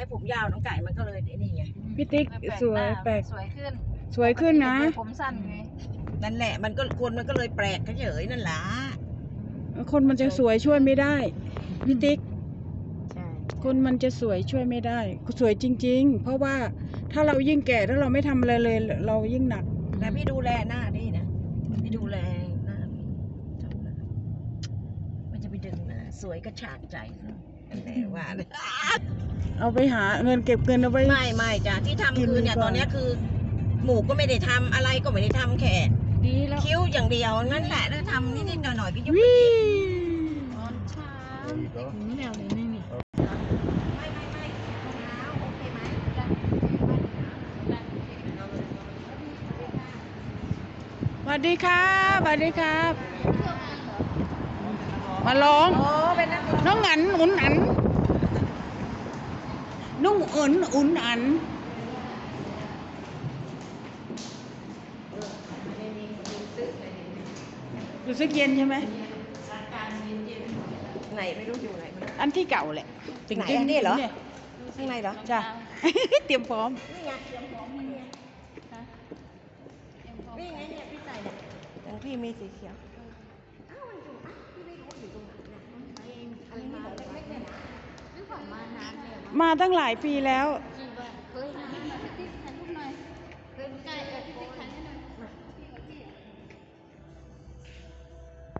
ว้ผมยาวน้องไก่มันก็เลยนี่ไงพี่ติ๊กไม่สวยหน้าแปลกสวยขึ้น สวยขึ้นนะปกติผมสั้นไงนั่นแหละมันก็คนมันก็เลยแปลกเฉยๆนั่นแหละคนมันจะสวยช่วยไม่ได้พี่ติ๊กใช่คนมันจะสวยช่วยไม่ได้ สวยจริง ๆ เพราะว่าถ้าเรายิ่งแก่ถ้าเราไม่ทำอะไรเลย เรายิ่งหนักแต่พี่ดูแลหน้าดีนะพี่ดูแลหน้าพี่ทำนะมันจะไปดึงหนะสวยกระชากใจนั่นแหละว่านะ เอาไปหาเงินเก็บเงินเอาไปไม่ไม่จ้ะที่ทำกินคือเนี่ยดีกว่า ตอนเนี้ยคือ หมูก็ไม่ได้ทำอะไรก็ไม่ได้ทำแค่ดีแล้วคิ้วอย่างเดียวงั้นแหละแล้วทำนิดๆหน่อยๆก็ยุบวิตอนเช้าหืมแนวนี้นี่นี่ไม่ไม่ไม่เท้าโอเคไหมสวัสดีครับสวัสดีครับ มาร้อง โอ้เป็นนักน้องอันอุ่นอันนุ่ง อุ่นอุ่นอันรู้สึกเย็นใช่ไหมไหนไม่รู้อยู่ไหนไม่รู้อันที่เก่าแหละไหนอันนี้เหรอข้างในเหรอจ้ะเตรียมพร้อมนี่ไงเตรียมของนี่ไงนี่ไงเนี่ยพี่ใส่เนี่ยอย่างพี่มีสีเขียวอ้าวมันอยู่อะพี่ไม่รู้อยู่ตรงไหนนะอันนี้เหรอเล็กๆเนี่ยนะ มาตั้งหลายปีแล้ว